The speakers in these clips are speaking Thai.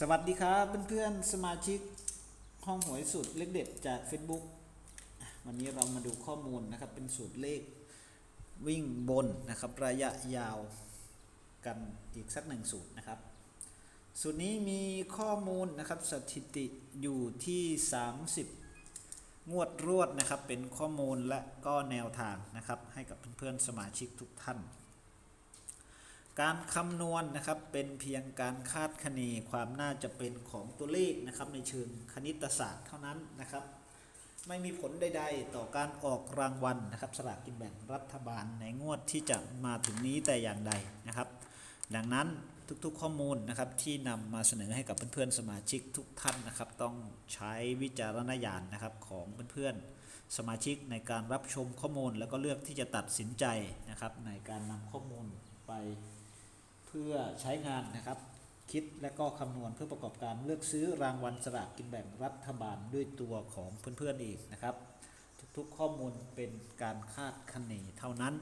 สวัสดีครับเพื่อนๆสมาชิกห้องหวยสูตรเลขเด็ดจาก Facebook วันนี้เรามาดูข้อมูลนะครับ เป็นสูตรเลขวิ่งบนนะครับ ระยะยาวกันอีกสักหนึ่งสูตรนะครับ สูตรนี้มีข้อมูลนะครับสถิติอยู่ที่ 30 งวดรวดนะครับ เป็นข้อมูลและก็แนวทางนะครับ ให้กับเพื่อนๆสมาชิกทุกท่าน การคำนวณนะครับเป็นเพียงการคาดคะเนความน่าจะเป็นของตัวเลขนะครับในเชิงคณิตศาสตร์เท่านั้นนะครับ ไม่มีผลใดๆ ต่อการออกรางวัลนะครับสลากกินแบ่งรัฐบาลในงวดที่จะมาถึงนี้แต่อย่างใดนะครับ ดังนั้นทุกๆข้อมูลนะครับที่นำมาเสนอให้กับเพื่อนๆสมาชิกทุกท่านนะครับ ต้องใช้วิจารณญาณนะครับของเพื่อนๆสมาชิกในการรับชมข้อมูล แล้วก็เลือกที่จะตัดสินใจนะครับในการนำข้อมูลไป พื่อใช้งานนะครับ คิดและก็คำนวณเพื่อประกอบการเลือกซื้อรางวัลสลากกินแบ่งรัฐบาลด้วยตัวของเพื่อนๆเองนะครับ ทุกๆข้อมูลเป็นการคาดคะเนเท่านั้น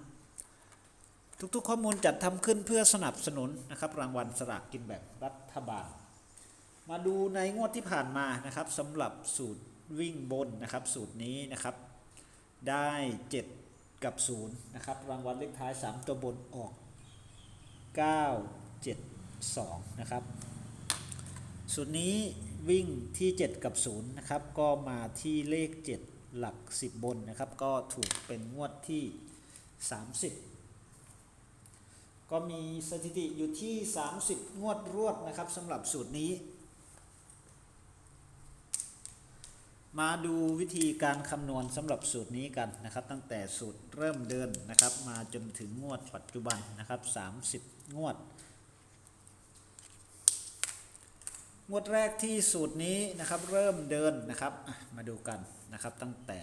ทุกๆ ข้อมูลจัดทำขึ้นเพื่อสนับสนุนนะครับ รางวัลสลากกินแบ่งรัฐบาล มาดูในงวดที่ผ่านมานะครับสำหรับสูตรวิ่งบนนะครับ สูตรนี้นะครับ ได้ 7 กับ0นะครับรางวัลเลขท้าย 3 ตัวบนออก 9 7 2 นะครับสูตรนี้วิ่งที่ 7 กับ 0 นะครับ ก็มาที่เลข 7 หลัก 10 บนนะครับ ก็ถูกเป็นงวดที่ 30 ก็มีสถิติอยู่ที่ 30 งวดรวดนะครับสำหรับสูตรนี้ มาดูวิธีการคำนวณสำหรับสูตรนี้กันนะครับ ตั้งแต่สูตรเริ่มเดินนะครับ มาจนถึงงวดปัจจุบันนะครับ 30 งวด งวดแรกที่สูตรนี้นะครับเริ่มเดินนะครับมาดูกันนะครับตั้งแต่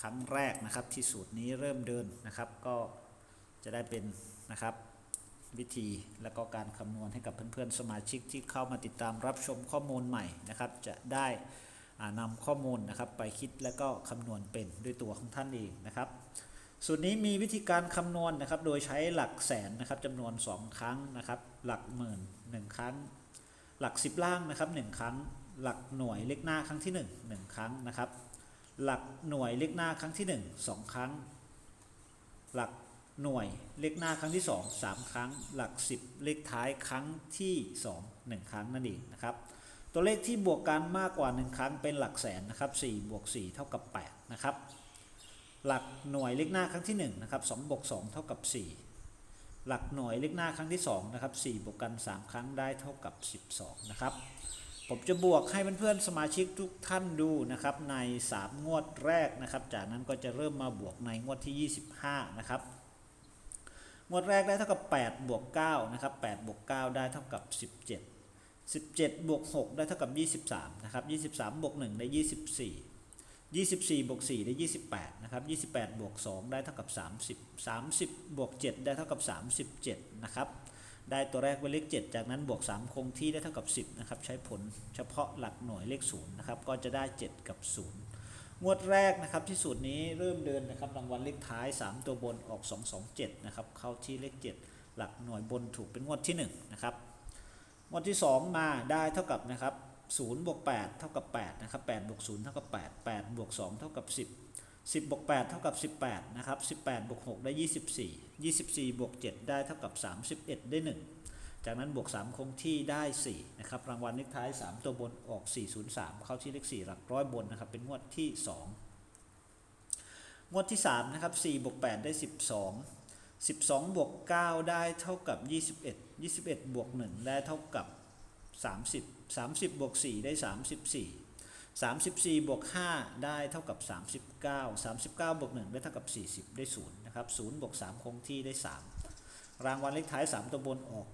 ครั้งแรกนะครับที่สูตรนี้เริ่มเดินนะครับ ก็จะได้เป็นนะครับวิธีและก็การคำนวณให้กับเพื่อนๆสมาชิกที่เข้ามาติดตามรับชมข้อมูลใหม่นะครับ จะได้ นำข้อมูลนะครับไปคิดและก็คำนวณเป็นด้วยตัวของท่านเองนะครับสูตรนี้มีวิธีการคำนวณนะครับ โดยใช้หลักแสนนะครับจำนวน 2 ครั้งนะครับ หลักหมื่น 1 ครั้ง หลัก 10 ล่างนะครับ 1 ครั้ง หลักหน่วยเลขหน้าครั้งที่ 1 1 ครั้งนะครับ หลักหน่วยเลขหน้าครั้งที่ 1 2 ครั้ง หลักหน่วยเลขหน้าครั้งที่ 2 3 ครั้ง หลัก 10 เลขท้ายครั้งที่ 2 1 ครั้งนั่นเองนะครับ ตัวเลขที่บวกกันมากกว่า 1 ครั้งเป็นหลักแสนนะครับ4บวก4เท่ากับ8นะครับ หลักหน่วยเลขหน้าครั้งที่1นะครับ2บวก2เท่ากับ 4 หลักหน่วยเลขหน้าครั้งที่2นะครับ4บวกกัน 3 ครั้งได้เท่ากับ 12 นะครับ ผมจะบวกให้เพื่อนๆสมาชิกทุกท่านดูนะครับใน 3 งวดแรกนะครับ จากนั้นก็จะเริ่มมาบวกในงวดที่ 25 นะครับงวดแรกได้เท่ากับ 8 บวก9นะครับ8บวก9ได้เท่ากับ 17 17บวก6ได้เท่ากับ 23นะครับ23บวก1ได้ 24 24บวก4ได้ 28นะครับ28บวก2ได้เท่ากับ 30 30บวก7ได้เท่ากับ 37นะครับได้ตัวแรกเป็นเลข 7 จากนั้นบวก 3 คงที่ได้เท่ากับ 10นะครับใช้ผลเฉพาะหลักหน่วยเลข0นะครับก็จะได้ 7 กับ 0 งวดแรกนะครับที่สูตรนี้เริ่มเดินนะครับรางวัลเลขท้าย 3 ตัวบนออก 227นะครับเข้าที่เลข 7 หลักหน่วยบนถูกเป็นงวดที่1นะครับ งวดที่ 2 มาได้เท่ากับนะครับ0บวก8เท่ากับ8นะครับ8บวก0เท่ากับ8 8บวก2เท่ากับ 10 10บวก8เท่ากับ 18นะครับ18บวก6ได้ 24 24บวก7ได้เท่ากับ 31 ได้ 1 จากนั้นบวก 3 คงที่ได้ 4 นะครับ รางวัลเลขท้าย 3 ตัวบนออก 403 เข้าที่เลข 4 หลักร้อยบนนะครับ เป็นงวดที่ 2 งวดที่ 3 นะครับ4บวก8ได้ 12 12 บวก 9 ได้เท่ากับ 21 21 บวก 1 ได้เท่ากับ 30 30 บวก 4 ได้ 34 34 บวก 5 ได้เท่ากับ 39 39 บวก 1 ได้เท่ากับ 40 ได้0นะครับ0บวก 3 คงที่ได้ 3 รางวัลเลขท้าย 3 ตัวบนออก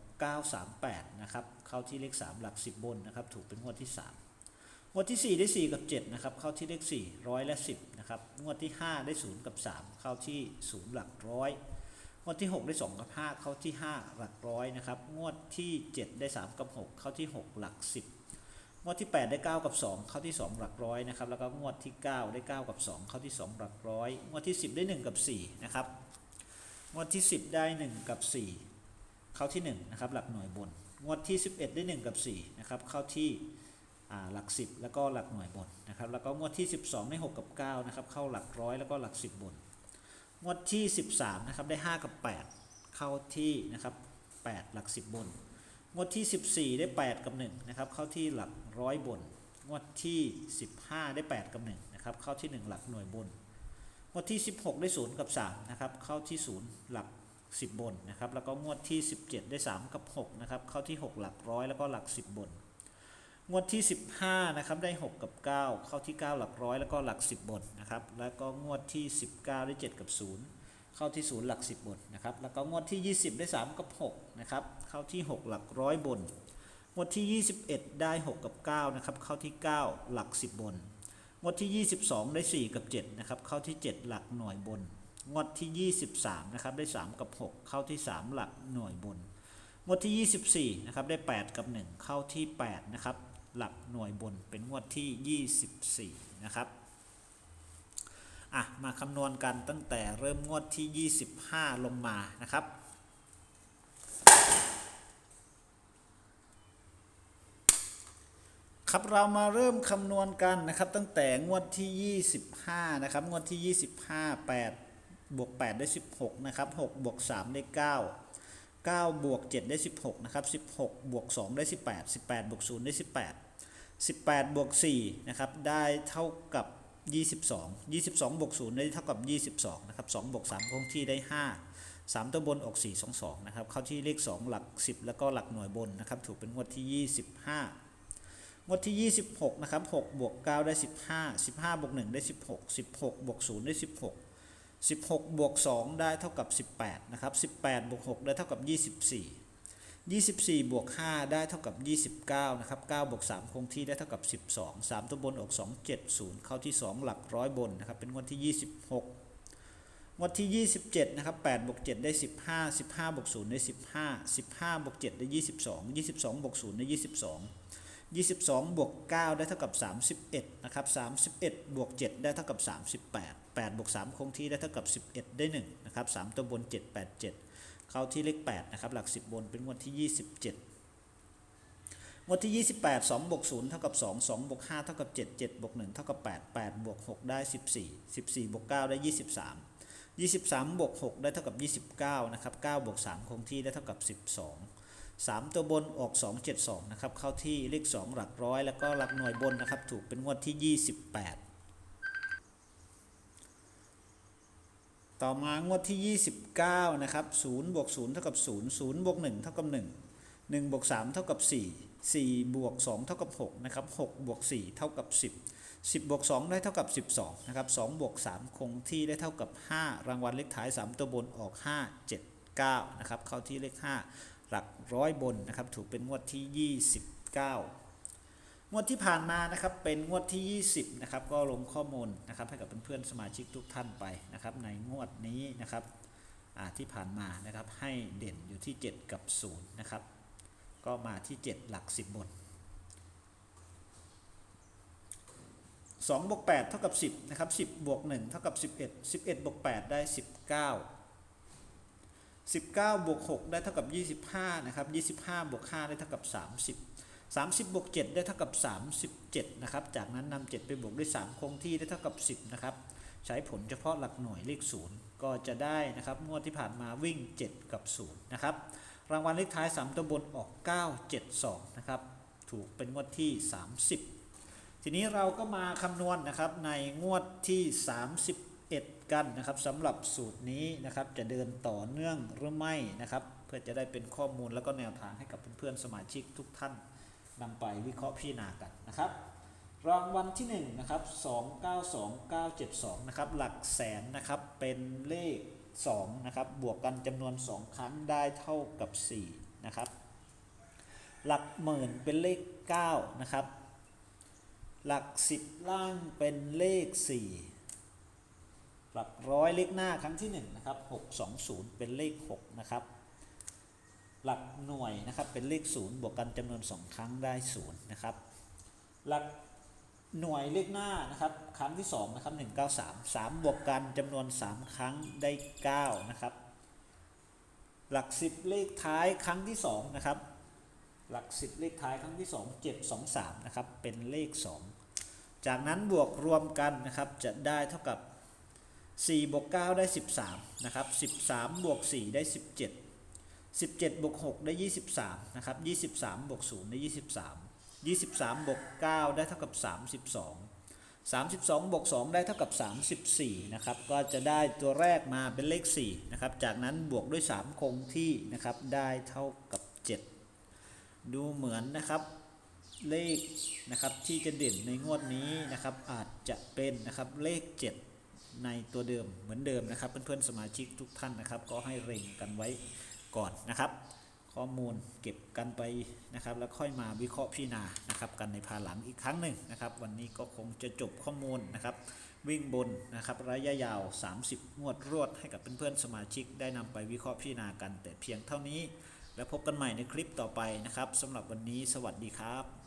938 นะครับ เข้าที่เลข 3 หลัก 10 บนนะครับ ถูกเป็นงวดที่ 3งวดที่ 4 ได้ 4 กับ 7 นะครับ เข้าที่เลข4ร้อยและ 10 นะครับ งวดที่ 5 ได้ 0 กับ 3 เข้าที่ 0 หลักร้อย งวดที่ 6 ได้ 2 กับ 5 เข้าที่ 5 หลักร้อยนะครับ งวดที่ 7 ได้ 3 กับ 6 เข้าที่ 6 หลัก 10 งวดที่ 8 ได้ 9 กับ 2 เข้าที่ 2 หลักร้อยนะครับ แล้วก็งวดที่ 9 ได้ 9 กับ 2 เข้าที่ 2 หลักร้อย งวดที่ 10 ได้ 1 กับ 4 นะครับ งวดที่ 10 ได้ 1 กับ 4 เข้าที่ 1 นะครับ หลักหน่วยบน งวดที่ 11 ได้ 1 กับ 4 นะครับ เข้าที่หลัก 10 แล้วก็หลักหน่วยบนนะครับ แล้วก็งวดที่ 12 ได้ 6 กับ 9 นะครับ เข้าหลักร้อยแล้วก็หลัก 10 บน งวดที่ 13นะครับได้ 5 กับ 8 เข้าที่นะครับ8หลัก 10 บน งวดที่ 14 ได้ 8 กับ1นะครับเข้าที่หลักร้อยบน งวดที่ 15 ได้ 8 กับ1นะครับเข้าที่ 1 หลักหน่วยบน งวดที่ 16 ได้ 0 กับ3นะครับเข้าที่ 0 หลัก 10 บนนะครับแล้วก็งวดที่ 17 ได้ 3 กับ6นะครับเข้าที่ 6 หลักร้อยแล้วก็หลัก 10 บน งวดที่ 15นะครับได้ 6 กับ 9 เข้าที่ 9 หลักร้อยแล้วก็หลัก 10บนนะครับแล้วก็งวดที่ 19 ได้ 7 กับ 0 เข้าที่ 0 หลัก 10บนนะครับแล้วก็งวดที่ 20 ได้ 3 กับ6นะครับเข้าที่ 6 หลักร้อยบน งวดที่ 21 ได้ 6 กับ9นะครับเข้าที่ 9 หลัก 10 บน งวดที่ 22 ได้ 4 กับ 7 นะครับเข้าที่ 7 หลักหน่วยบน งวดที่ 23 นะครับได้ 3 กับ 6 เข้าที่ 3 หลักหน่วยบน งวดที่ 24 นะครับได้ 8 กับ 1 เข้าที่ 8 นะครับ หลักหน่วยบนเป็นงวดที่ 24 นะครับอะมาคำนวณกันตั้งแต่เริ่มงวดที่ 25 ลงมานะครับครับเรามาเริ่มคำนวณกันนะครับตั้งแต่งวดที่ 25 นะครับ งวดที่ 25 8บวก8ได้ 16 นะครับ6บวก3ได้ 9 9บวก7ได้ 16 นะครับ 16บวก2ได้ 18 18บวก0ได้ 18 18บวก4นะครับได้เท่ากับ 22 22บวก0ได้เท่ากับ 22นะครับ2บวก3คงที่ได้ 5 3 ตัวบนออก4 2 2นะครับเข้าที่เลข 2 หลัก 10 แล้วก็หลักหน่วยบนนะครับถูกเป็นงวดที่ 25งวดที่ 26 นะครับ6บวก 9 ได้ 15 15บวก 1 ได้ 16 16บวก 0 ได้ 16 16บวก 2 ได้เท่ากับ 18 นะครับ 18บวก 6 ได้เท่ากับ 24 24 บวก 5 ได้เท่ากับ 29 นะครับ 9 บวก 3 คงที่ได้เท่ากับ 12 3 ตัวบนออก 2 7 0 เข้าที่ 2 หลักร้อยบนนะครับ เป็นงวดที่ 26 งวดที่ 27 นะครับ8บวก 7 ได้ 15 15 บวก 0 ได้ 15 15 บวก 7 ได้ 22 22 บวก 0 ได้ 22 22 บวก 9 ได้เท่ากับ 31 นะครับ 31 บวก 7 ได้เท่ากับ 38 8 บวก 3 คงที่ได้เท่ากับ 11 ได้ 1 นะครับ 3 ตัวบน 7 8 7 เข้าที่เลข8นะครับหลัก 10 บนเป็นงวดที่ 27 งวดที่ 28 2บวก0เท่ากับ 2 2บวก5เท่ากับ 7 7บวก1เท่ากับ 8 8บวก6ได้ 14 14บวก9ได้ 23 23บวก6ได้เท่ากับ 29นะครับ9บวก3คงที่ได้เท่ากับ 12 3 ตัวบนออก 2 7 2 นะครับ เข้าที่เลข 2 หลักร้อย แล้วก็หลักหน่วยบนนะครับ ถูกเป็นงวดที่ 28 ต่อมางวดที่ 29 นะครับ0บวก0เท่ากับ0 0บวก1เท่ากับ 1 1บวก3เท่ากับ 4 4บวก2เท่ากับ6นะครับ6บวก4เท่ากับ 10 10บวก2ได้เท่ากับ 12นะครับ2บวก3คงที่ได้เท่ากับ 5 รางวัลเลขท้าย 3 ตัวบนออก 5 7 9นะครับเข้าที่เลข 5 หลักร้อยบนนะครับถูกเป็นงวดที่ 29 งวดที่ผ่านมานะครับเป็นงวดที่ 20นะครับก็ลงข้อมูลนะครับให้กับเพื่อนๆสมาชิกทุกท่านไปนะครับในงวดนี้นะครับที่ผ่านมานะครับให้เด่นอยู่ที่ 7 กับ0นะครับก็มาที่ 7 หลัก 10 บน2บวก8เท่ากับ 10นะครับ10บวก1เท่ากับ 11 11บวก8ได้ 19 19บวก6ได้เท่ากับ 25นะครับ25บวก5ได้เท่ากับ 30 30บวก7ได้เท่ากับ 37 นะครับ จากนั้นนำ7ไปบวกด้วย 3 คงที่ได้เท่ากับ 10 นะครับ ใช้ผลเฉพาะหลักหน่วยเลข 0 ก็จะได้นะครับ งวดที่ผ่านมาวิ่ง 7 กับ 0 นะครับ รางวัลเลขท้าย 3 ตัวบนออก 972 นะครับ ถูกเป็นงวดที่ 30 ทีนี้เราก็มาคำนวณนะครับในงวดที่ 31 กันนะครับสำหรับสูตรนี้นะครับจะเดินต่อเนื่องหรือไม่นะครับ เพื่อจะได้เป็นข้อมูลแล้วก็แนวทางให้กับเพื่อนๆสมาชิกทุกท่าน นำไปวิเคราะห์พิจารณากันนะครับ รางวัลที่1นะครับ292972นะครับหลักแสนนะครับเป็นเลข2นะครับบวกกันจำนวน 2 ครั้งได้เท่ากับ4นะครับหลักหมื่นเป็นเลข9นะครับหลัก 10 ล่างเป็นเลข 4 หลักร้อยเลขหน้าครั้งที่1นะครับ620 เป็นเลข6นะครับ หลักหน่วยนะครับเป็นเลข0บวกกันจำนวน 2 ครั้งได้0นะครับหลักหน่วยเลขหน้านะครับครั้งที่2นะครับ193 3 บวกกันจำนวน 3 ครั้งได้9นะครับหลัก 10 เลขท้ายครั้งที่2นะครับหลักสิบเลขท้ายครั้งที่ 2 7 2 3นะครับเป็นเลข 2 จากนั้นบวกรวมกันนะครับจะได้เท่ากับ4บวก9ได้ 13นะครับ13บวก4ได้ 17 17บวก6ได้ 23 นะครับ 23บวก0ได้ 23 23บวก9ได้เท่ากับ 32 32บวก2ได้เท่ากับ 34 นะครับ ก็จะได้ตัวแรกมาเป็นเลข 4 นะครับ จากนั้นบวกด้วย 3 คงที่นะครับ ได้เท่ากับ 7 ดูเหมือนนะครับเลขนะครับที่จะเด่นในงวดนี้นะครับอาจจะเป็นนะครับเลข 7 ในตัวเดิมเหมือนเดิมนะครับ เพื่อนๆสมาชิกทุกท่านนะครับ ก็ให้เร่งกันไว้ ก่อนนะครับ ข้อมูลเก็บกันไปนะครับ แล้วค่อยมาวิเคราะห์พิจารณานะครับ กันในภายหลังอีกครั้งหนึ่งนะครับ วันนี้ก็คงจะจบข้อมูลนะครับ วิ่งบนนะครับระยะยาว 30 งวดรวดให้กับเพื่อนๆสมาชิกได้นำไปวิเคราะห์พิจารณากัน แต่เพียงเท่านี้ แล้วพบกันใหม่ในคลิปต่อไปนะครับสำหรับวันนี้ สวัสดีครับ